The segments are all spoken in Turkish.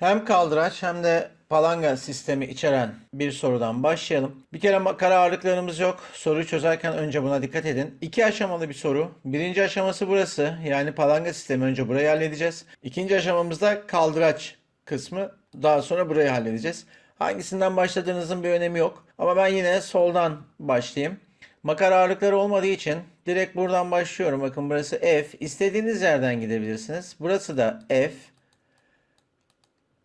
Hem kaldıraç hem de palanga sistemi içeren bir sorudan başlayalım. Bir kere makara ağırlıklarımız yok. Soruyu çözerken önce buna dikkat edin. İki aşamalı bir soru. Birinci aşaması burası. Yani palanga sistemi önce burayı halledeceğiz. İkinci aşamamızda kaldıraç kısmı. Daha sonra burayı halledeceğiz. Hangisinden başladığınızın bir önemi yok. Ama ben yine soldan başlayayım. Makara ağırlıkları olmadığı için direkt buradan başlıyorum. Bakın burası F. İstediğiniz yerden gidebilirsiniz. Burası da F.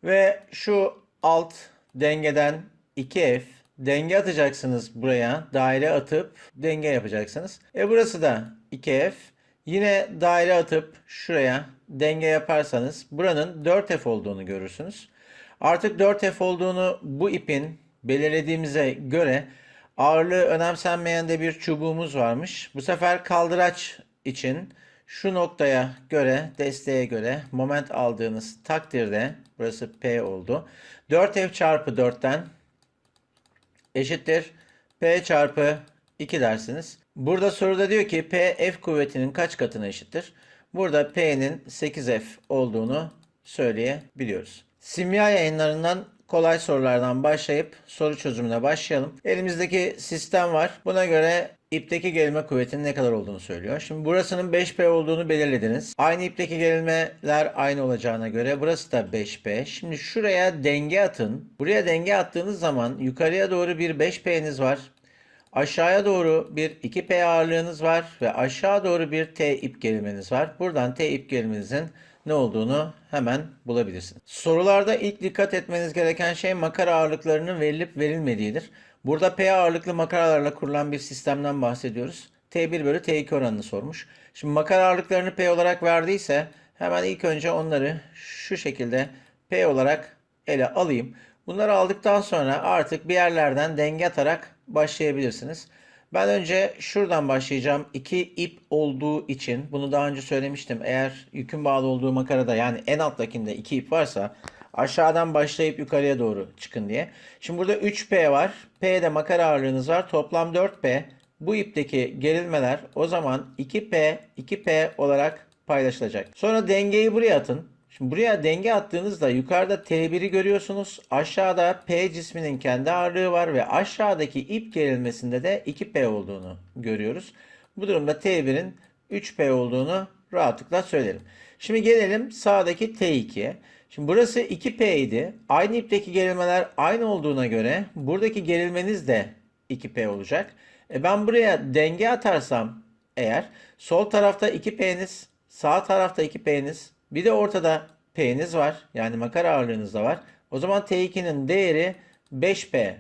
Ve şu alt dengeden 2F denge atacaksınız buraya. Daire atıp denge yapacaksınız. E burası da 2F. Yine daire atıp şuraya denge yaparsanız buranın 4F olduğunu görürsünüz. Artık 4F olduğunu bu ipin belirlediğimize göre ağırlığı önemsenmeyen de bir çubuğumuz varmış. Bu sefer kaldıraç için şu noktaya göre, desteğe göre moment aldığınız takdirde burası P oldu. 4F çarpı 4'ten eşittir P çarpı 2 dersiniz. Burada soruda diyor ki P F kuvvetinin kaç katına eşittir? Burada P'nin 8F olduğunu söyleyebiliyoruz. Simya yayınlarından kolay sorulardan başlayıp soru çözümüne başlayalım. Elimizdeki sistem var. Buna göre ipteki gerilme kuvvetinin ne kadar olduğunu söylüyor. Şimdi burasının 5P olduğunu belirlediniz. Aynı ipteki gerilmeler aynı olacağına göre burası da 5P. Şimdi şuraya denge atın. Buraya denge attığınız zaman yukarıya doğru bir 5P'niz var. Aşağıya doğru bir 2P ağırlığınız var ve aşağı doğru bir T ip gerilmeniz var. Buradan T ip gerimenizin ne olduğunu hemen bulabilirsiniz. Sorularda ilk dikkat etmeniz gereken şey makara ağırlıklarının verilip verilmediğidir. Burada P ağırlıklı makaralarla kurulan bir sistemden bahsediyoruz. T1 bölü T2 oranını sormuş. Şimdi makara ağırlıklarını P olarak verdiyse hemen ilk önce onları şu şekilde P olarak ele alayım. Bunları aldıktan sonra artık bir yerlerden denge atarak başlayabilirsiniz. Ben önce şuradan başlayacağım. İki ip olduğu için bunu daha önce söylemiştim. Eğer yükün bağlı olduğu makarada yani en alttakinde iki ip varsa aşağıdan başlayıp yukarıya doğru çıkın diye. Şimdi burada 3P var. P'de makara ağırlığınız var. Toplam 4P. Bu ipteki gerilmeler o zaman 2P 2P olarak paylaşılacak. Sonra dengeyi buraya atın. Şimdi buraya denge attığınızda yukarıda T1'i görüyorsunuz. Aşağıda P cisminin kendi ağırlığı var ve aşağıdaki ip gerilmesinde de 2P olduğunu görüyoruz. Bu durumda T1'in 3P olduğunu rahatlıkla söylerim. Şimdi gelelim sağdaki T2'ye. Şimdi burası 2P idi. Aynı ipteki gerilmeler aynı olduğuna göre buradaki gerilmeniz de 2P olacak. E ben buraya denge atarsam eğer sol tarafta 2P'niz, sağ tarafta 2P'niz, bir de ortada P'niz var. Yani makara ağırlığınız da var. O zaman T2'nin değeri 5P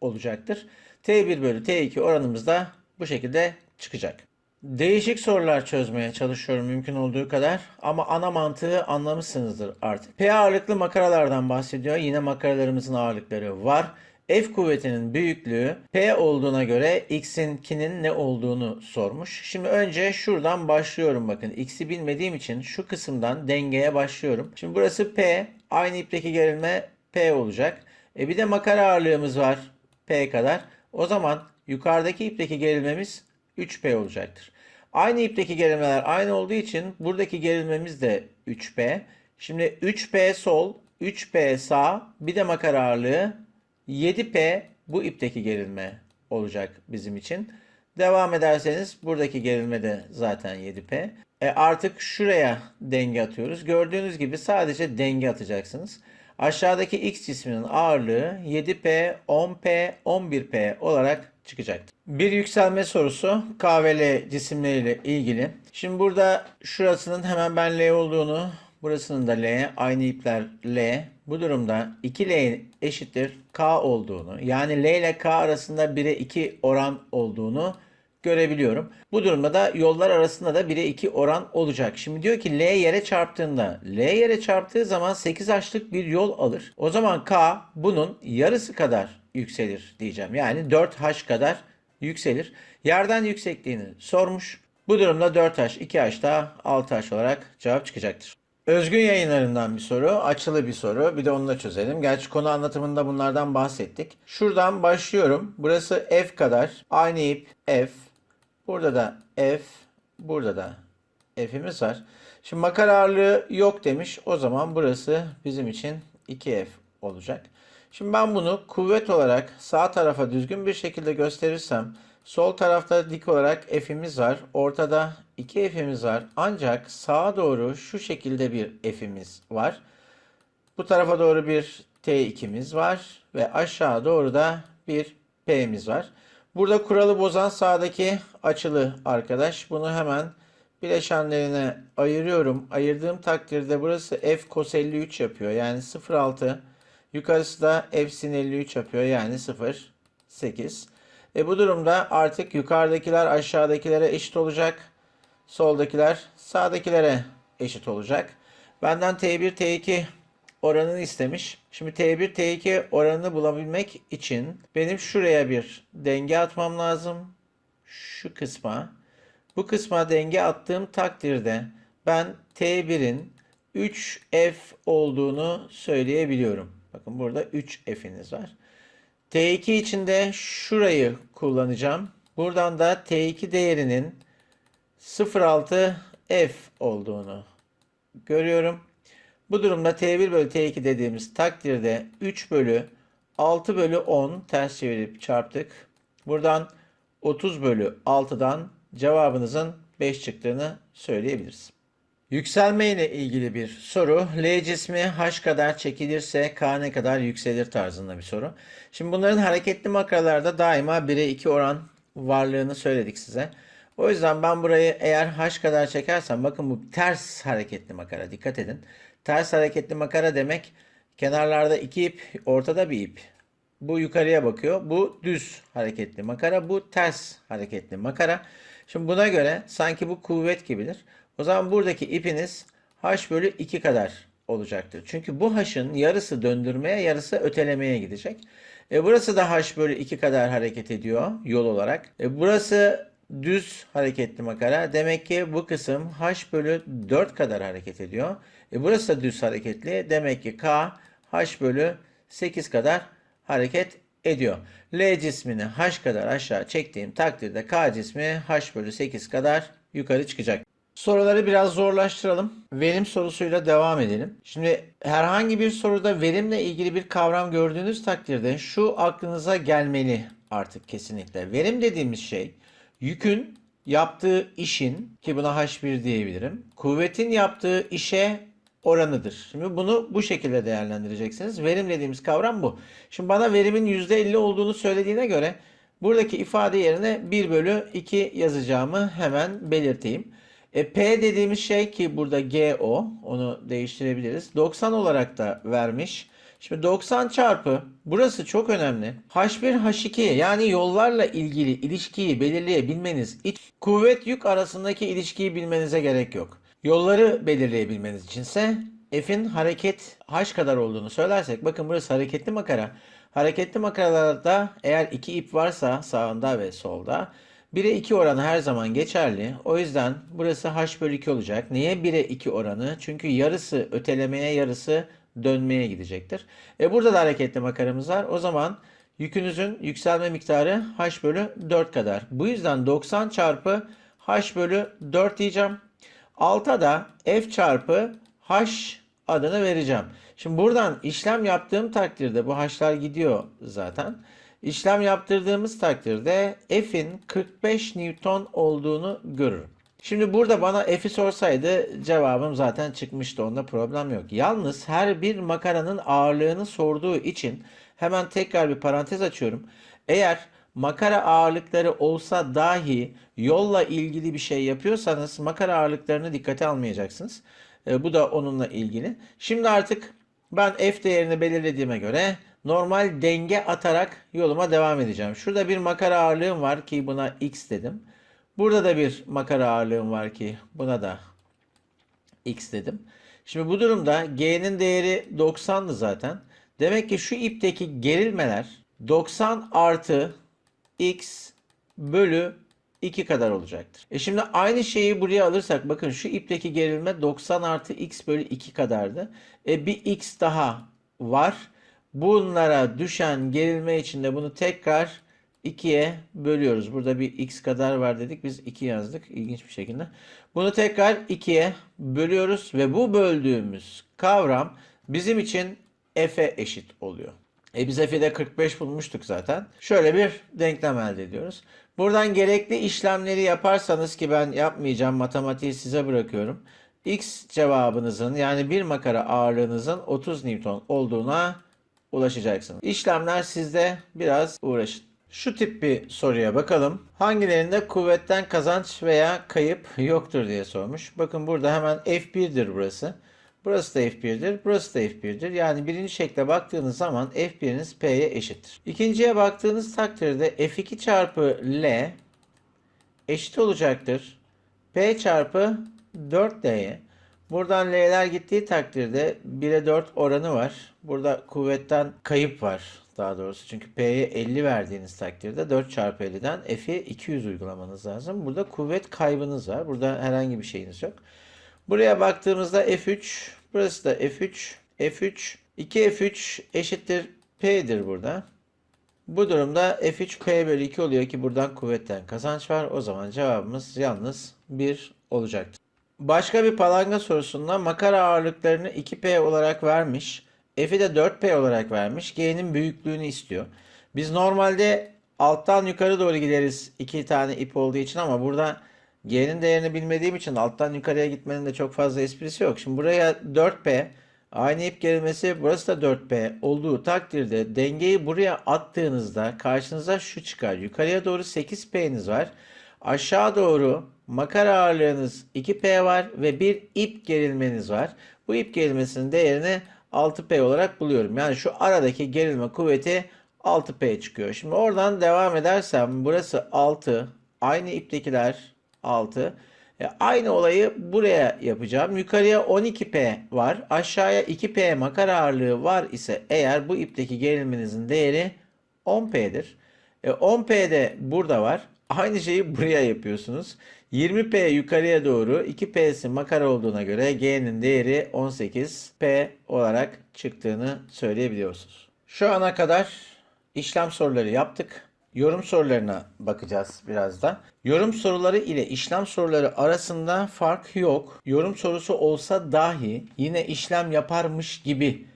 olacaktır. T1 bölü T2 oranımız da bu şekilde çıkacak. Değişik sorular çözmeye çalışıyorum mümkün olduğu kadar ama ana mantığı anlamışsınızdır artık. P ağırlıklı makaralardan bahsediyor. Yine makaralarımızın ağırlıkları var. F kuvvetinin büyüklüğü P olduğuna göre X'inkinin ne olduğunu sormuş. Şimdi önce şuradan başlıyorum bakın. X'i bilmediğim için şu kısımdan dengeye başlıyorum. Şimdi burası P. Aynı ipteki gerilme P olacak. E bir de makara ağırlığımız var P kadar. O zaman yukarıdaki ipteki gerilmemiz 3P olacaktır. Aynı ipteki gerilmeler aynı olduğu için buradaki gerilmemiz de 3P. Şimdi 3P sol, 3P sağ, bir de makara ağırlığı 7P bu ipteki gerilme olacak bizim için. Devam ederseniz buradaki gerilme de zaten 7P. E artık şuraya denge atıyoruz. Gördüğünüz gibi sadece denge atacaksınız. Aşağıdaki X cisminin ağırlığı 7P, 10P, 11P olarak çıkacaktır. Bir yükselme sorusu KVL cisimleriyle ilgili. Şimdi burada şurasının hemen ben L olduğunu, burasının da L, aynı ipler L. Bu durumda 2L eşittir K olduğunu, yani L ile K arasında 1'e 2 oran olduğunu görebiliyorum. Bu durumda da yollar arasında da 1'e 2 oran olacak. Şimdi diyor ki L yere çarptığında L yere çarptığı zaman 8 açlık bir yol alır. O zaman K bunun yarısı kadar yükselir diyeceğim. Yani 4H kadar yükselir. Yerden yüksekliğini sormuş. Bu durumda 4H, 2H daha 6H olarak cevap çıkacaktır. Özgün yayınlarından bir soru, açılı bir soru. Bir de onu da çözelim. Gerçi konu anlatımında bunlardan bahsettik. Şuradan başlıyorum. Burası F kadar. Aynı ip F. Burada da F. Burada da F'imiz var. Şimdi makara ağırlığı yok demiş. O zaman burası bizim için 2F olacak. Şimdi ben bunu kuvvet olarak sağ tarafa düzgün bir şekilde gösterirsem sol tarafta dik olarak F'imiz var. Ortada 2 F'imiz var. Ancak sağa doğru şu şekilde bir F'imiz var. Bu tarafa doğru bir T2'miz var ve aşağı doğru da bir P'miz var. Burada kuralı bozan sağdaki açılı arkadaş. Bunu hemen bileşenlerine ayırıyorum. Ayırdığım takdirde burası F cos 53 yapıyor. Yani 0,6. Yukarısı da F sin 53 yapıyor. Yani 0,8. E bu durumda artık yukarıdakiler aşağıdakilere eşit olacak. Soldakiler sağdakilere eşit olacak. Benden T1, T2 oranını istemiş. Şimdi T1, T2 oranını bulabilmek için benim şuraya bir denge atmam lazım. Şu kısma. Bu kısma denge attığım takdirde ben T1'in 3F olduğunu söyleyebiliyorum. Bakın burada 3F'iniz var. T2 için de şurayı kullanacağım. Buradan da T2 değerinin 0.6 F olduğunu görüyorum. Bu durumda T1 bölü T2 dediğimiz takdirde 3 bölü 6 bölü 10 ters çevirip çarptık. Buradan 30 bölü 6'dan cevabınızın 5 çıktığını söyleyebiliriz. Yükselme ile ilgili bir soru. L cismi H kadar çekilirse K ne kadar yükselir tarzında bir soru. Şimdi bunların hareketli makralarda daima 1'e 2 oran varlığını söyledik size. O yüzden ben burayı eğer H kadar çekersem bakın bu ters hareketli makara dikkat edin. Ters hareketli makara demek kenarlarda iki ip ortada bir ip. Bu yukarıya bakıyor. Bu düz hareketli makara. Bu ters hareketli makara. Şimdi buna göre sanki bu kuvvet gibidir. O zaman buradaki ipiniz h bölü 2 kadar olacaktır. Çünkü bu h'ın yarısı döndürmeye yarısı ötelemeye gidecek. E burası da h bölü 2 kadar hareket ediyor yol olarak. E burası düz hareketli makara. Demek ki bu kısım h bölü 4 kadar hareket ediyor. E burası da düz hareketli. Demek ki k h bölü 8 kadar hareket ediyor. L cismini h kadar aşağı çektiğim takdirde k cismi h bölü 8 kadar yukarı çıkacak. Soruları biraz zorlaştıralım. Verim sorusuyla devam edelim. Şimdi herhangi bir soruda verimle ilgili bir kavram gördüğünüz takdirde şu aklınıza gelmeli artık kesinlikle. Verim dediğimiz şey yükün yaptığı işin ki buna H1 diyebilirim. Kuvvetin yaptığı işe oranıdır. Şimdi bunu bu şekilde değerlendireceksiniz. Verim dediğimiz kavram bu. Şimdi bana verimin %50 olduğunu söylediğine göre buradaki ifade yerine 1 bölü 2 yazacağımı hemen belirteyim. E, P dediğimiz şey ki burada GO onu değiştirebiliriz. 90 olarak da vermiş. Şimdi 90 çarpı burası çok önemli. H1 H2 yani yollarla ilgili ilişkiyi belirleyebilmeniz kuvvet yük arasındaki ilişkiyi bilmenize gerek yok. Yolları belirleyebilmeniz içinse F'in hareket H kadar olduğunu söylersek bakın burası hareketli makara. Hareketli makaralarda eğer iki ip varsa sağında ve solda 1'e 2 oranı her zaman geçerli. O yüzden burası h bölü 2 olacak. Niye 1'e 2 oranı? Çünkü yarısı ötelemeye yarısı dönmeye gidecektir. E burada da hareketli makaramız var. O zaman yükünüzün yükselme miktarı h bölü 4 kadar. Bu yüzden 90 çarpı h bölü 4 diyeceğim. Alta da f çarpı h adını vereceğim. Şimdi buradan işlem yaptığım takdirde bu h'lar gidiyor zaten. İşlem yaptırdığımız takdirde F'in 45 Newton olduğunu görürüm. Şimdi burada bana F'i sorsaydı cevabım zaten çıkmıştı. Onda problem yok. Yalnız her bir makaranın ağırlığını sorduğu için hemen tekrar bir parantez açıyorum. Eğer makara ağırlıkları olsa dahi yolla ilgili bir şey yapıyorsanız makara ağırlıklarını dikkate almayacaksınız. E, bu da onunla ilgili. Şimdi artık ben F değerini belirlediğime göre normal denge atarak yoluma devam edeceğim. Şurada bir makara ağırlığım var ki buna x dedim. Burada da bir makara ağırlığım var ki buna da x dedim. Şimdi bu durumda g'nin değeri 90'dı zaten. Demek ki şu ipteki gerilmeler 90 artı x bölü 2 kadar olacaktır. E şimdi aynı şeyi buraya alırsak bakın şu ipteki gerilme 90 artı x bölü 2 kadardı. E bir x daha var. Bunlara düşen gerilme içinde bunu tekrar 2'ye bölüyoruz. Burada bir x kadar var dedik. Biz 2 yazdık. İlginç bir şekilde. Bunu tekrar 2'ye bölüyoruz ve bu böldüğümüz kavram bizim için f'e eşit oluyor. E biz f'i de 45 bulmuştuk zaten. Şöyle bir denklem elde ediyoruz. Buradan gerekli işlemleri yaparsanız ki ben yapmayacağım matematiği size bırakıyorum. X cevabınızın yani bir makara ağırlığınızın 30 Newton olduğuna ulaşacaksınız. İşlemler sizde biraz uğraşın. Şu tip bir soruya bakalım. Hangilerinde kuvvetten kazanç veya kayıp yoktur diye sormuş. Bakın burada hemen F1'dir burası. Burası da F1'dir, burası da F1'dir. Yani birinci şekle baktığınız zaman F1'iniz P'ye eşittir. İkinciye baktığınız takdirde F2 çarpı L eşit olacaktır. P çarpı 4L'ye. Buradan L'ler gittiği takdirde 1'e 4 oranı var. Burada kuvvetten kayıp var daha doğrusu. Çünkü P'ye 50 verdiğiniz takdirde 4 çarpı 50'den F'e 200 uygulamanız lazım. Burada kuvvet kaybınız var. Burada herhangi bir şeyiniz yok. Buraya baktığımızda F3, burası da F3, F3, 2F3 eşittir P'dir burada. Bu durumda F3 P bölü 2 oluyor ki buradan kuvvetten kazanç var. O zaman cevabımız yalnız 1 olacaktır. Başka bir palanga sorusunda makara ağırlıklarını 2P olarak vermiş. F'i de 4P olarak vermiş. G'nin büyüklüğünü istiyor. Biz normalde alttan yukarı doğru gideriz iki tane ip olduğu için ama burada G'nin değerini bilmediğim için alttan yukarıya gitmenin de çok fazla esprisi yok. Şimdi buraya 4P aynı ip gerilmesi burası da 4P olduğu takdirde dengeyi buraya attığınızda karşınıza şu çıkar. Yukarıya doğru 8P'niz var. Aşağı doğru makara ağırlığınız 2P var ve bir ip gerilmeniz var. Bu ip gerilmesinin değerini 6P olarak buluyorum. Yani şu aradaki gerilme kuvveti 6P çıkıyor. Şimdi oradan devam edersem burası 6. Aynı iptekiler 6. E, aynı olayı buraya yapacağım. Yukarıya 12P var. Aşağıya 2P makara ağırlığı var ise eğer bu ipteki gerilmenizin değeri 10P'dir. E, 10P de burada var. Aynı şeyi buraya yapıyorsunuz. 20P yukarıya doğru 2P'si makara olduğuna göre G'nin değeri 18P olarak çıktığını söyleyebiliyorsunuz. Şu ana kadar işlem soruları yaptık. Yorum sorularına bakacağız biraz da. Yorum soruları ile işlem soruları arasında fark yok. Yorum sorusu olsa dahi yine işlem yaparmış gibi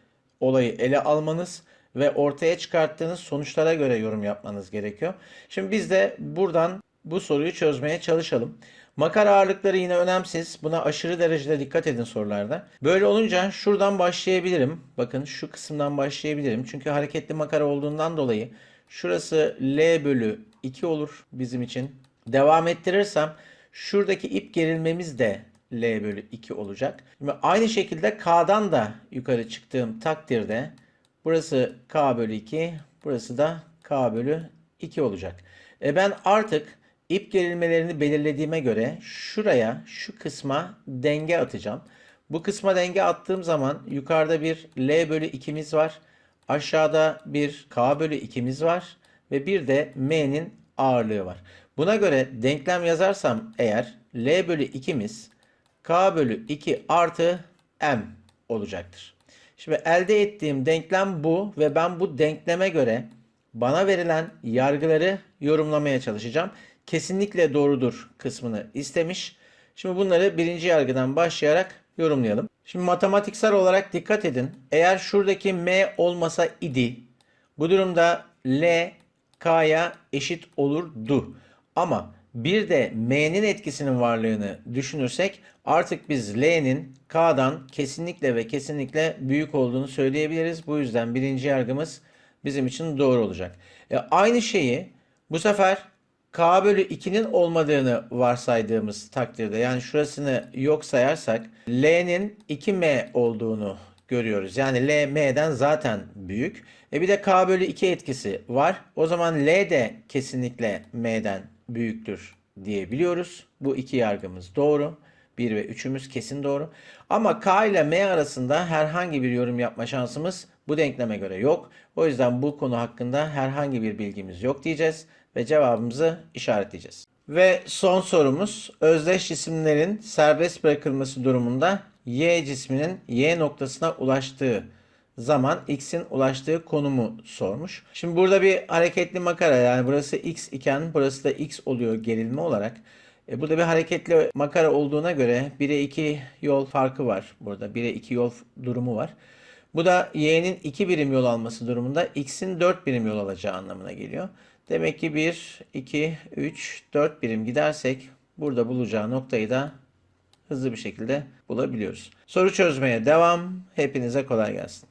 olayı ele almanız ve ortaya çıkarttığınız sonuçlara göre yorum yapmanız gerekiyor. Şimdi biz de buradan bu soruyu çözmeye çalışalım. Makara ağırlıkları yine önemsiz. Buna aşırı derecede dikkat edin sorularda. Böyle olunca şuradan başlayabilirim. Bakın şu kısımdan başlayabilirim. Çünkü hareketli makara olduğundan dolayı şurası L bölü 2 olur bizim için. Devam ettirirsem şuradaki ip gerilmemiz de L bölü 2 olacak. Şimdi aynı şekilde K'dan da yukarı çıktığım takdirde burası K bölü 2, burası da K bölü 2 olacak. E ben artık ip gerilmelerini belirlediğime göre şuraya, şu kısma denge atacağım. Bu kısma denge attığım zaman yukarıda bir L bölü 2'miz var. Aşağıda bir K bölü 2'miz var. Ve bir de M'nin ağırlığı var. Buna göre denklem yazarsam eğer L bölü 2'miz K bölü 2 artı M olacaktır. Şimdi elde ettiğim denklem bu ve ben bu denkleme göre bana verilen yargıları yorumlamaya çalışacağım. Kesinlikle doğrudur kısmını istemiş. Şimdi bunları birinci yargıdan başlayarak yorumlayalım. Şimdi matematiksel olarak dikkat edin. Eğer şuradaki M olmasa idi bu durumda L K'ya eşit olurdu. Ama bir de M'nin etkisinin varlığını düşünürsek artık biz L'nin K'dan kesinlikle ve kesinlikle büyük olduğunu söyleyebiliriz. Bu yüzden birinci yargımız bizim için doğru olacak. E, aynı şeyi bu sefer K bölü 2'nin olmadığını varsaydığımız takdirde yani şurasını yok sayarsak L'nin 2M olduğunu görüyoruz. Yani L M'den zaten büyük. E bir de K bölü 2 etkisi var. O zaman L de kesinlikle M'den büyüktür diyebiliyoruz. Bu iki yargımız doğru. 1 ve 3'ümüz kesin doğru. Ama K ile M arasında herhangi bir yorum yapma şansımız bu denkleme göre yok. O yüzden bu konu hakkında herhangi bir bilgimiz yok diyeceğiz ve cevabımızı işaretleyeceğiz. Ve son sorumuz özdeş cisimlerin serbest bırakılması durumunda Y cisminin Y noktasına ulaştığı zaman X'in ulaştığı konumu sormuş. Şimdi burada bir hareketli makara yani burası X iken burası da X oluyor gerilme olarak. E, burada bir hareketli makara olduğuna göre 1'e 2 yol farkı var burada. 1'e 2 yol durumu var. Bu da y'nin 2 birim yol alması durumunda x'in 4 birim yol alacağı anlamına geliyor. Demek ki 1, 2, 3, 4 birim gidersek burada bulacağı noktayı da hızlı bir şekilde bulabiliyoruz. Soru çözmeye devam. Hepinize kolay gelsin.